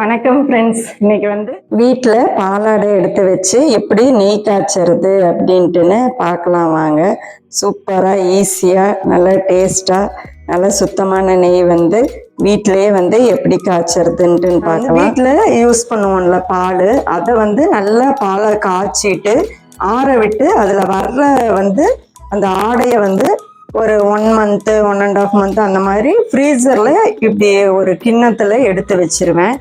வணக்கம் ஃப்ரெண்ட்ஸ் இன்னைக்கு வந்து வீட்டில் பாலாடை எடுத்து வச்சு எப்படி நெய் காய்ச்சறது அப்படின்ட்டுன்னு பார்க்கலாம் வாங்க. சூப்பராக ஈஸியாக நல்லா டேஸ்ட்டாக நல்ல சுத்தமான நெய் வந்து வீட்டிலேயே வந்து எப்படி காய்ச்சறதுன்ட்டு பார்க்கலாம். வீட்டில் யூஸ் பண்ணுவோம்ல பால். அதை வந்து நல்லா பாலை காய்ச்சிட்டு ஆற விட்டு அதில் வர்ற வந்து அந்த ஆடையை வந்து ஒரு one month one and half month அந்த மாதிரி ஃப்ரீசரில் இப்படி ஒரு கிண்ணத்தில் எடுத்து வச்சிருவேன்.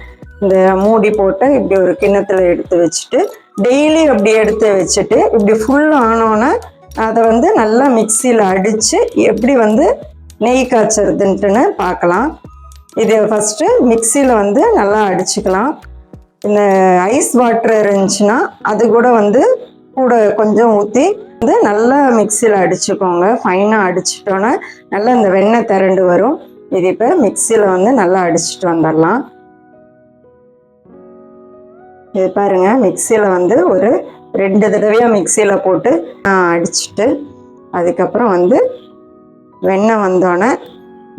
இந்த மூடி போட்டு இப்படி ஒரு கிண்ணத்தில் எடுத்து வச்சுட்டு டெய்லி அப்படி எடுத்து வச்சுட்டு இப்படி ஃபுல் ஆனோன்னே அதை வந்து நல்லா மிக்சியில் அடித்து எப்படி வந்து நெய் காய்ச்சறதுன்ட்டுன்னு பார்க்கலாம் இதை ஃபஸ்ட்டு மிக்சியில் வந்து நல்லா அடிச்சுக்கலாம். இந்த ஐஸ் வாட்டர் இருந்துச்சுன்னா அது கூட வந்து கூட கொஞ்சம் ஊற்றி வந்து நல்லா மிக்சியில் அடிச்சுக்கோங்க. ஃபைனாக அடிச்சிட்டோன்னே நல்லா இந்த வெண்ணெய் திரண்டு வரும். இது இப்போ மிக்சியில் வந்து நல்லா அடிச்சிட்டு வந்துடலாம். இது பாருங்க மிக்சியில் வந்து ஒரு ரெண்டு தடவையாக மிக்சியில் போட்டு நான் அதுக்கப்புறம் வந்து வெண்ணெய் வந்தோடனே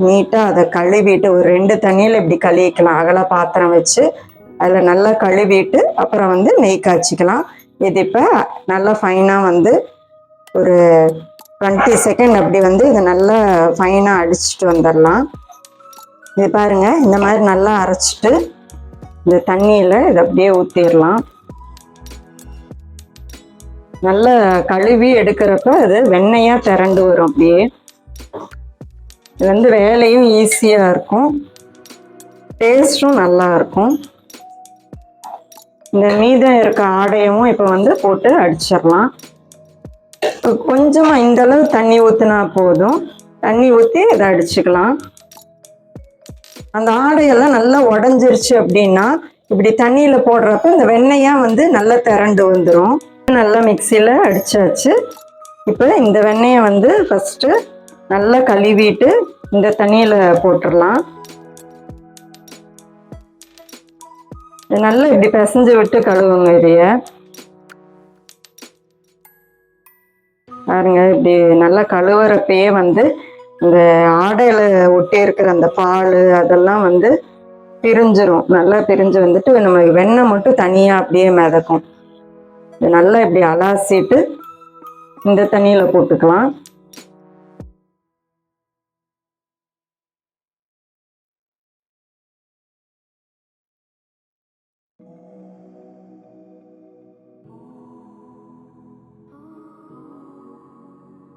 நீட்டாக அதை கழுவிட்டு ஒரு ரெண்டு தண்ணியில் இப்படி கழுவிக்கலாம். அகல பாத்திரம் வச்சு அதில் நல்லா கழுவிட்டு அப்புறம் வந்து நெய் காய்ச்சிக்கலாம். இது இப்போ நல்லா ஃபைனாக வந்து ஒரு டுவெண்ட்டி செகண்ட் அப்படி வந்து இதை நல்லா ஃபைனாக அடிச்சிட்டு வந்துடலாம். இது பாருங்கள் இந்த மாதிரி நல்லா அரைச்சிட்டு இந்த தண்ணியில் இதை அப்படியே ஊற்றிடலாம் நல்லா கழுவி எடுக்கிறப்ப அது வெண்ணையாக திரண்டு வரும் அப்படியே. இது வந்து வேலையும் ஈஸியாக இருக்கும். டேஸ்ட்டும் நல்லா இருக்கும். இந்த மீதம் இருக்க ஆடையவும் இப்போ வந்து போட்டு அடிச்சிடலாம். கொஞ்சமாக இந்தளவு தண்ணி ஊற்றினா போதும். தண்ணி ஊற்றி இதை அடிச்சுக்கலாம். அந்த ஆடையெல்லாம் நல்லா உடஞ்சிருச்சு அப்படின்னா இப்படி தண்ணியில் போடுறப்ப இந்த வெண்ணெயாக வந்து நல்லா திரண்டு வந்துடும் நல்லா மிக்சியில் அடித்தாச்சு இப்போ இந்த வெண்ணெயை வந்து ஃபஸ்ட்டு நல்லா கழுவிட்டு இந்த தண்ணியில் போட்டுடலாம். நல்லா இப்படி பிசைஞ்சு விட்டு கழுவுங்க இதைய. பாருங்க இப்படி நல்லா கழுவுறப்பயே வந்து இந்த ஆடையில் ஒட்டி இருக்கிற அந்த பால் அதெல்லாம் வந்து பிரிஞ்சிரும். நல்லா பிரிஞ்சு வந்துட்டு நம்ம வெண்ணெய் மட்டும் தனியாக அப்படியே மிதக்கும். இது நல்லா இப்படி அலாசிட்டு இந்த தண்ணியில் போட்டுக்கலாம்.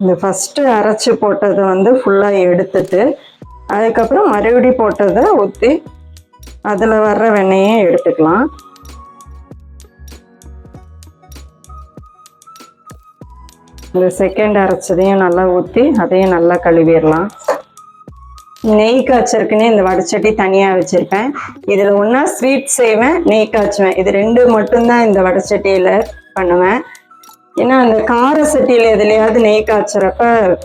இந்த ஃபஸ்ட்டு அரைச்சி போட்டதை வந்து ஃபுல்லாக எடுத்துட்டு அதுக்கப்புறம் மறுபடி போட்டதை ஊற்றி அதில் வர்ற வெண்ணெயை எடுத்துக்கலாம். இந்த செகண்ட் அரைச்சதையும் நல்லா ஊற்றி அதையும் நல்லா கழுவிடலாம். நெய் காய்ச்சறக்குன்னே இந்த வடச்சட்டி தனியாக வச்சுருப்பேன். இதில் ஒன்றா ஸ்வீட் செய்வேன் நெய் காய்ச்சுவேன். இது ரெண்டு மட்டும்தான் இந்த வடச்சட்டியில் பண்ணுவேன். ஏன்னா அந்த கார சட்டியில் எதுலையாவது நெய் காய்ச்சறப்ப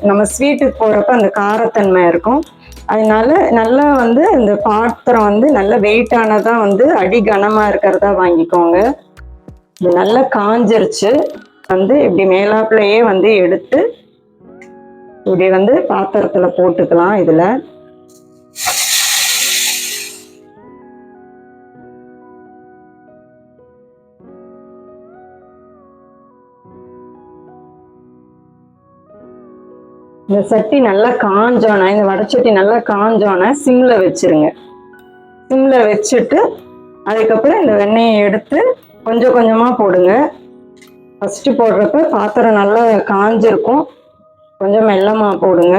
நம்ம ஸ்வீட்டுக்கு போகிறப்ப அந்த காரத்தன்மை இருக்கும். அதனால நல்லா வந்து இந்த பாத்திரம் வந்து நல்ல வெயிட்டானதாக வந்து அடி கனமாக இருக்கிறதா வாங்கிக்கோங்க. இது நல்லா காஞ்சிருச்சு. வந்து இப்படி மேலாப்பிலையே வந்து எடுத்து இப்படி வந்து பாத்திரத்தில் போட்டுக்கலாம் இதில். இந்த சட்டி நல்லா காஞ்சோன்னா இந்த வடச்சட்டி நல்லா காஞ்சோன்னா சிம்மில் வச்சிருங்க. சிம்மில் வச்சுட்டு அதுக்கப்புறம் இந்த வெண்ணெயை எடுத்து கொஞ்சம் கொஞ்சமாக போடுங்க. ஃபஸ்ட்டு போடுறப்ப பாத்திரம் நல்லா காஞ்சிருக்கும். கொஞ்சம் மெல்லமாக போடுங்க.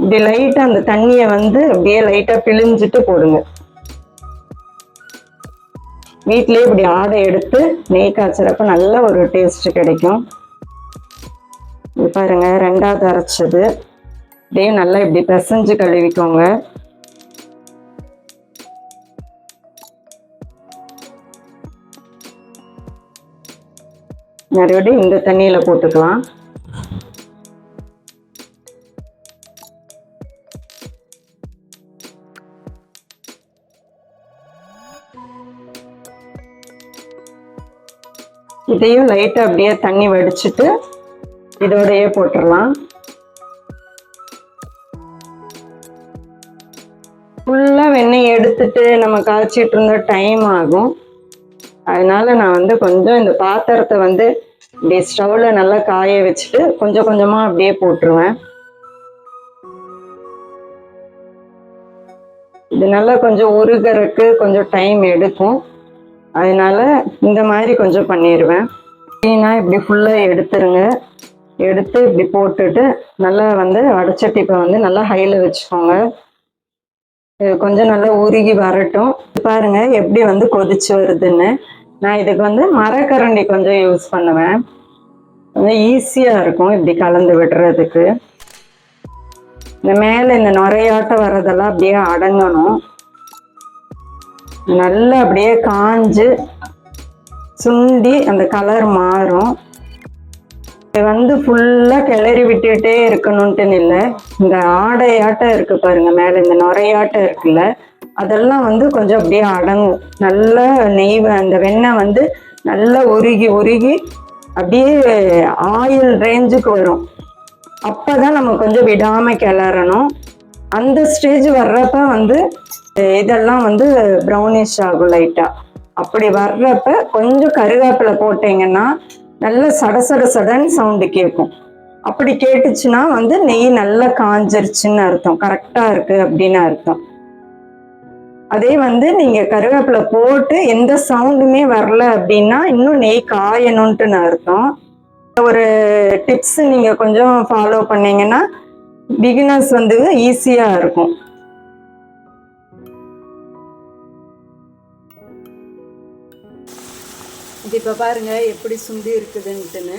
இப்படி லைட்டாக அந்த தண்ணியை வந்து அப்படியே லைட்டாக பிழிஞ்சிட்டு போடுங்க. வீட்டிலேயே இப்படி ஆடை எடுத்து நெய் காய்ச்சறப்ப நல்ல ஒரு டேஸ்ட் கிடைக்கும். பாருங்க ரெண்டாவது அரைச்சது. இதையும் நல்லா இப்படி பிசைஞ்சு கழுவிக்கோங்க. மறுபடியும் இந்த தண்ணியில போட்டுக்கலாம். இதையும் லைட்டாக அப்படியே தண்ணி வடிச்சிட்டு இதோடையே போட்டுடலாம். ஃபுல்லாக வெண்ணெய் எடுத்துட்டு நம்ம காய்ச்சிட்டு இருந்த டைம் ஆகும். அதனால நான் வந்து கொஞ்சம் இந்த பாத்திரத்தை வந்து இப்படி ஸ்டவ்ல நல்லா காய வச்சுட்டு கொஞ்சம் கொஞ்சமாக அப்படியே போட்டுருவேன். இது நல்லா கொஞ்சம் உருகிறதுக்கு கொஞ்சம் டைம் எடுக்கும். அதனால இந்த மாதிரி கொஞ்சம் பண்ணிடுவேன் க்ளீனாக இப்படி ஃபுல்லாக எடுத்துருங்க. எடுத்து இப்படி போட்டுட்டு நல்லா வந்து வடச்சட்டிப்பை வந்து நல்லா ஹையில் வச்சுக்கோங்க. கொஞ்சம் நல்லா உருகி வரட்டும். பாருங்க எப்படி வந்து கொதிச்சு வருதுன்னு. நான் இதுக்கு வந்து மரக்கரண்டி கொஞ்சம் யூஸ் பண்ணுவேன். கொஞ்சம் ஈஸியாக இருக்கும் இப்படி கலந்து விடுறதுக்கு. இந்த மேலே இந்த நுரையாட்டம் வர்றதெல்லாம் அப்படியே அடங்கணும். நல்லா அப்படியே காஞ்சு சுண்டி அந்த கலர் மாறும். இது வந்து ஃபுல்லாக கிளறி விட்டுட்டே இருக்கணும்ட்டுன்னு இல்லை இந்த ஆடையாட்டம் இருக்கு பாருங்க மேலே இந்த நுரையாட்டம் இருக்குல்ல அதெல்லாம் வந்து கொஞ்சம் அப்படியே அடங்கும். நல்லா நெய் அந்த வெண்ணெய் வந்து நல்லா உருகி உருகி அப்படியே ஆயில் ரேஞ்சுக்கு வரும். அப்போ தான் நம்ம கொஞ்சம் விடாமல் கிளறணும். அந்த ஸ்டேஜ் வர்றப்ப வந்து இதெல்லாம் வந்து ப்ரௌனிஷ் ஆகும் லைட்டாக அப்படி வர்றப்ப கொஞ்சம் கருவேப்பிலை போட்டீங்கன்னா நல்ல சட சட சடன்னு சவுண்டு கேட்கும் அப்படி கேட்டுச்சுன்னா வந்து நெய் நல்லா காஞ்சிருச்சுன்னு அர்த்தம். கரெக்டாக இருக்குது அப்படின்னு அர்த்தம். அதே வந்து நீங்கள் கருவேப்பிலை போட்டு எந்த சவுண்டுமே வரல அப்படின்னா இன்னும் நெய் காயணுன்ட்டுன்னு அர்த்தம். ஒரு டிப்ஸ் நீங்கள் கொஞ்சம் ஃபாலோ பண்ணீங்கன்னா பிகினர்ஸ் வந்து ஈஸியாக இருக்கும். இது இப்போ பாருங்க எப்படி சுண்டி இருக்குதுன்ட்டுன்னு.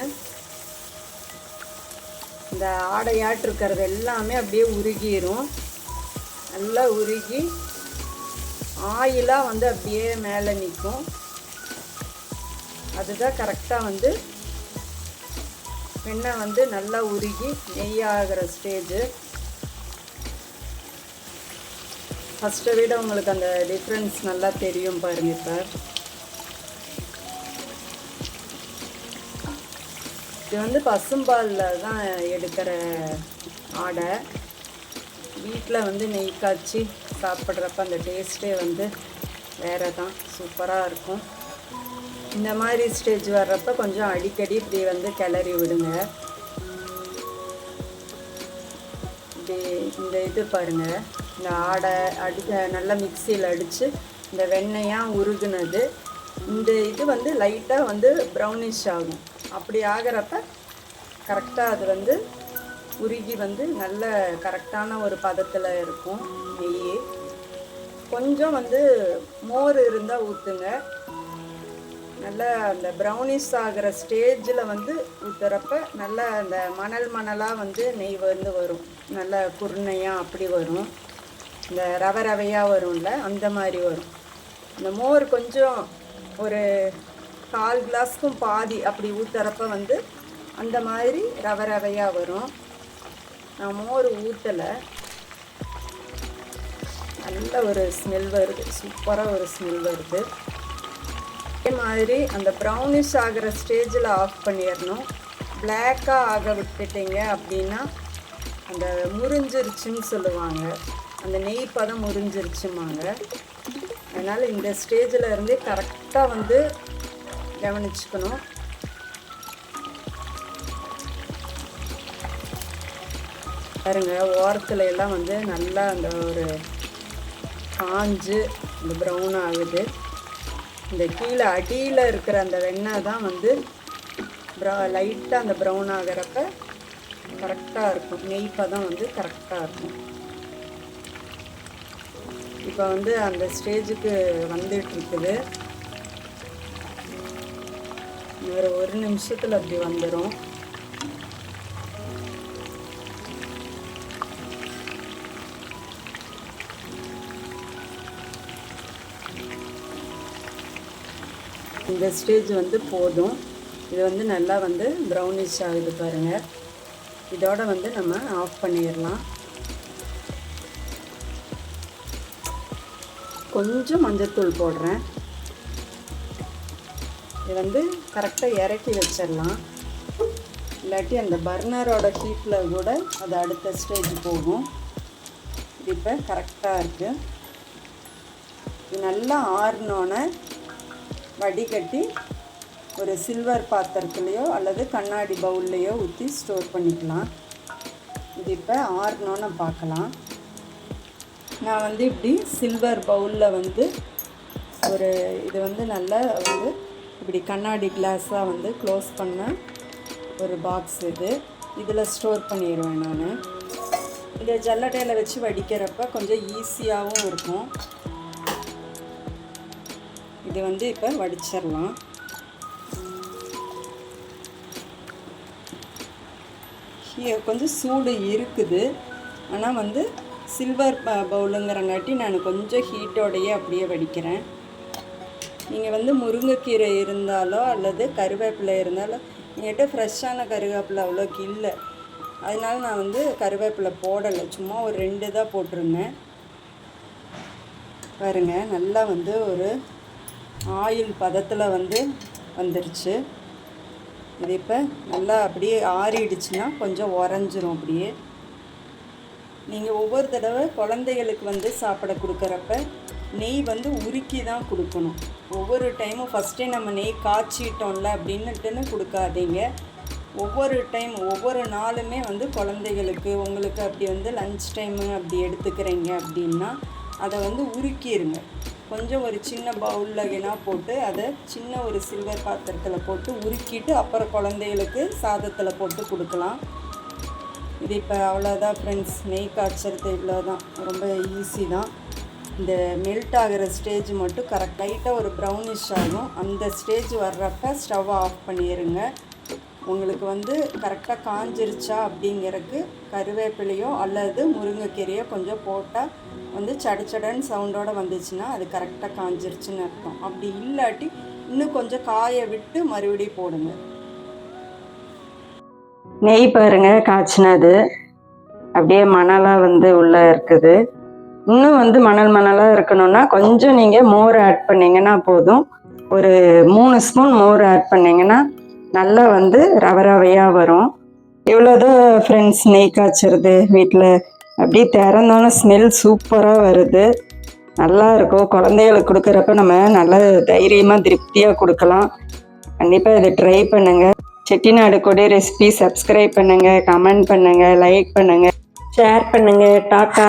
இந்த ஆடையாட்டிருக்கிறது எல்லாமே அப்படியே உருகிடும் நல்லா உருகி ஆயிலாக வந்து அப்படியே மேலே நிற்கும் அதுதான் கரெக்டாக வந்து வெண்ணெய் வந்து நல்லா உருகி நெய்யாகிற ஸ்டேஜு ஃபஸ்ட்டை விட உங்களுக்கு அந்த டிஃப்ரென்ஸ் நல்லா தெரியும் பாருங்கள் இப்போ இது வந்து பசும்பாலில் தான் எடுக்கிற ஆடை. வீட்டில் வந்து நெய் காய்ச்சி சாப்பிட்றப்ப அந்த டேஸ்ட்டே வந்து வேறு தான் சூப்பராக இருக்கும். இந்த மாதிரி ஸ்டேஜ் வர்றப்ப கொஞ்சம் அடிக்கடி இப்படி வந்து கிளறி விடுங்க. இப்படி இந்த இது பாருங்கள் இந்த ஆடை அடி நல்லா மிக்சியில் அடித்து இந்த வெண்ணெயாக உருகுனது. இந்த இது வந்து லைட்டாக வந்து ப்ரௌனிஷ் ஆகும். அப்படி ஆகிறப்ப கரெக்டாக அது வந்து உருகி வந்து நல்ல கரெக்டான ஒரு பதத்தில் இருக்கும் நெய் கொஞ்சம் வந்து மோர் இருந்தால் ஊற்றுங்க நல்லா அந்த ப்ரௌனிஷ் ஆகிற ஸ்டேஜில் வந்து ஊற்றுறப்ப நல்லா அந்த மணல் மணலாக வந்து நெய் வந்து வரும். நல்ல குருணையாக அப்படி வரும். இந்த ரவை ரவையாக வரும்ல அந்த மாதிரி வரும். இந்த மோர் கொஞ்சம் ஒரு கால் கிளாஸ்க்கும் பாதி அப்படி ஊற்றுறப்ப வந்து அந்த மாதிரி ரவை ரவையாக வரும். நான் மோர் ஊற்றலை நல்ல ஒரு ஸ்மெல் வருது. சூப்பராக ஒரு ஸ்மெல் வருது. அதே மாதிரி அந்த ப்ரௌனிஷ் ஆகிற ஸ்டேஜில் ஆஃப் பண்ணிடணும். பிளாக்காக ஆக விட்டுட்டீங்க அப்படின்னா அந்த முறிஞ்சிருச்சுன்னு சொல்லுவாங்க. அந்த நெய் பதம் முறிஞ்சிருச்சுமாங்க அதனால் இந்த ஸ்டேஜில் இருந்தே கரெக்டாக வந்து கவனிச்சுக்கணும். பாருங்க ஓரத்துல எல்லாம் வந்து நல்லா அந்த ஒரு காஞ்சு இந்த ப்ரௌன் ஆகுது. இந்த கீழே அடியில் இருக்கிற அந்த வெண்ணெய் தான் வந்து ப்ரா லைட்டாக அந்த ப்ரௌன் ஆகிறப்ப கரெக்டாக இருக்கும். நெய் பதம் வந்து கரெக்டாக இருக்கும். இப்போ வந்து அந்த ஸ்டேஜுக்கு வந்துட்டுருக்குது. ஒரு ஒரு நிமிஷத்தில் அப்படி வந்துடும் இந்த ஸ்டேஜ் வந்து போதும். இது வந்து நல்லா வந்து ப்ரௌனிஷ் ஆகுது பாருங்கள் இதோட வந்து நம்ம ஆஃப் பண்ணிடலாம். கொஞ்சம் மஞ்சத்தூள் போடுறேன். இது வந்து கரெக்டாக இறக்கி வச்சிடலாம். இல்லாட்டி அந்த பர்னரோட ஹீட்டில் கூட அது அடுத்த ஸ்டேஜ் போகும். இது இப்போ கரெக்டாக இருக்குது இது நல்லா ஆறினோன்னே வடிகட்டி ஒரு சில்வர் பாத்திரத்துலேயோ அல்லது கண்ணாடி பவுல்லையோ ஊற்றி ஸ்டோர் பண்ணிக்கலாம். இது இப்போ ஆறினோன்னு பார்க்கலாம். நான் வந்து இப்படி சில்வர் பவுலில் வந்து ஒரு இது வந்து நல்லா வந்து இப்படி கண்ணாடி கிளாஸாக வந்து க்ளோஸ் பண்ண ஒரு பாக்ஸ் இது. இதில் ஸ்டோர் பண்ணிடுவேன் நான். இந்த ஜல்லடையில் வச்சு வடிக்கிறப்ப கொஞ்சம் ஈஸியாகவும் இருக்கும். இது வந்து இப்போ வடிச்சிடலாம். கொஞ்சம் சூடு இருக்குது. ஆனால் வந்து சில்வர் ப பவுலுங்கிறங்காட்டி நான் கொஞ்சம் ஹீட்டோடையே அப்படியே வடிக்கிறேன். நீங்கள் வந்து முருங்கைக்கீரை இருந்தாலோ அல்லது கருவேப்பிலை இருந்தாலோ என்கிட்ட ஃப்ரெஷ்ஷான கருவேப்பிலை அவ்வளோக்கு இல்லை. அதனால நான் வந்து கருவேப்பிலை போடலை. சும்மா ஒரு ரெண்டு தான் போட்டிருந்தேன். பாருங்க நல்லா வந்து ஒரு ஆயில் பதத்தில் வந்து வந்துருச்சு. இது இப்போ நல்லா அப்படியே ஆறிடுச்சுன்னா கொஞ்சம் உறைஞ்சிரும் அப்படியே. நீங்கள் ஒவ்வொரு தடவை குழந்தைகளுக்கு வந்து சாப்பிட கொடுக்குறப்ப நெய் வந்து உருக்கி தான் கொடுக்கணும். ஒவ்வொரு டைமும் ஃபஸ்ட்டே நம்ம நெய் காய்ச்சிட்டோம்ல அப்படின்னுட்டுன்னு கொடுக்காதீங்க. ஒவ்வொரு டைம் ஒவ்வொரு நாளுமே வந்து குழந்தைகளுக்கு உங்களுக்கு அப்படி வந்து லஞ்ச் டைமு அப்படி எடுத்துக்கிறீங்க அப்படின்னா அதை வந்து உருக்கிடுங்க கொஞ்சம் ஒரு சின்ன பவுலில் வேணா போட்டு அதை சின்ன ஒரு சில்வர் பாத்திரத்தில் போட்டு உருக்கிட்டு அப்புறம் குழந்தைகளுக்கு சாதத்தில் போட்டு கொடுக்கலாம். இது இப்போ அவ்வளோதான் ஃப்ரெண்ட்ஸ் நெய் காய்ச்சறது இவ்வளோ தான் ரொம்ப ஈஸி தான். இந்த மெல்ட் ஆகிற ஸ்டேஜ் மட்டும் கரெக்ட் லைட்டாக ஒரு ப்ரௌனிஷ் ஆகும் அந்த ஸ்டேஜ் வர்றப்ப ஸ்டவ்வை ஆஃப் பண்ணிடுங்க உங்களுக்கு வந்து கரெக்டாக காஞ்சிருச்சா அப்படிங்கிறதுக்கு கருவேப்பிலையோ அல்லது முருங்கைக்கீரையோ கொஞ்சம் போட்டால் வந்து சடச்சடன்னு சவுண்டோட வந்துச்சுன்னா அது கரெக்டாக காஞ்சிருச்சுன்னு அர்த்தம். அப்படி இல்லாட்டி இன்னும் கொஞ்சம் காய விட்டு மறுபடியும் போடுங்க. நெய் பாருங்க காய்ச்சினது. அப்படியே மணலாக வந்து உள்ளே இருக்குது. இன்னும் வந்து மணல் மணலாக இருக்கணும்னா கொஞ்சம் நீங்கள் மோர் ஆட் பண்ணிங்கன்னா போதும். ஒரு மூணு ஸ்பூன் மோர் ஆட் பண்ணிங்கன்னா நல்லா வந்து ரவை ரவையாக வரும். இவ்வளோதான் ஃப்ரெண்ட்ஸ் நெய் காய்ச்சறது வீட்டில் அப்படியே திறந்தோன்னே ஸ்மெல் சூப்பராக வருது. நல்லா இருக்கும். குழந்தைகளுக்கு கொடுக்குறப்ப நம்ம நல்லா தைரியமாக திருப்தியாக கொடுக்கலாம். கண்டிப்பாக இதை ட்ரை பண்ணுங்கள் செட்டிநாடு கொடி ரெசிபி சப்ஸ்கிரைப் பண்ணுங்கள் கமெண்ட் பண்ணுங்கள் லைக் பண்ணுங்கள் ஷேர் பண்ணுங்கள் டாட்டா.